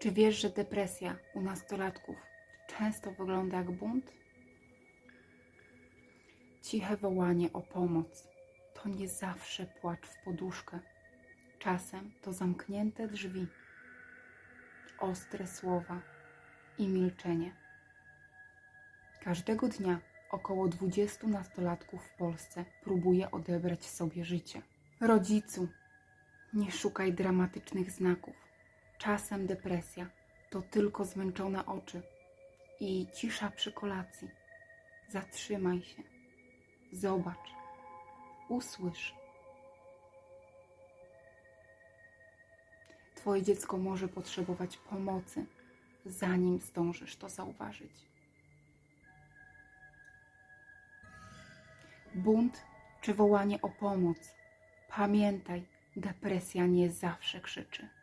Czy wiesz, że depresja u nastolatków często wygląda jak bunt? Ciche wołanie o pomoc to nie zawsze płacz w poduszkę. Czasem to zamknięte drzwi, ostre słowa i milczenie. Każdego dnia około 20 nastolatków w Polsce próbuje odebrać sobie życie. Rodzicu, nie szukaj dramatycznych znaków. Czasem depresja to tylko zmęczone oczy i cisza przy kolacji. Zatrzymaj się, zobacz, usłysz. Twoje dziecko może potrzebować pomocy, zanim zdążysz to zauważyć. Bunt czy wołanie o pomoc. Pamiętaj, depresja nie zawsze krzyczy.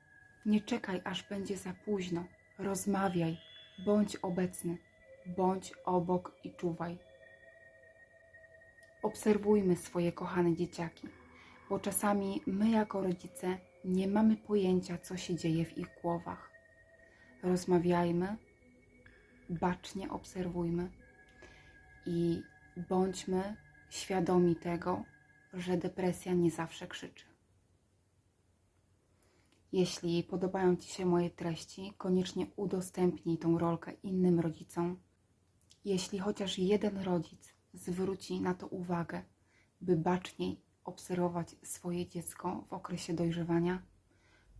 Nie czekaj, aż będzie za późno. Rozmawiaj, bądź obecny, bądź obok i czuwaj. Obserwujmy swoje kochane dzieciaki, bo czasami my, jako rodzice, nie mamy pojęcia, co się dzieje w ich głowach. Rozmawiajmy, bacznie obserwujmy i bądźmy świadomi tego, że depresja nie zawsze krzyczy. Jeśli podobają Ci się moje treści, koniecznie udostępnij tą rolkę innym rodzicom. Jeśli chociaż jeden rodzic zwróci na to uwagę, by baczniej obserwować swoje dziecko w okresie dojrzewania,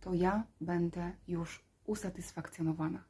to ja będę już usatysfakcjonowana.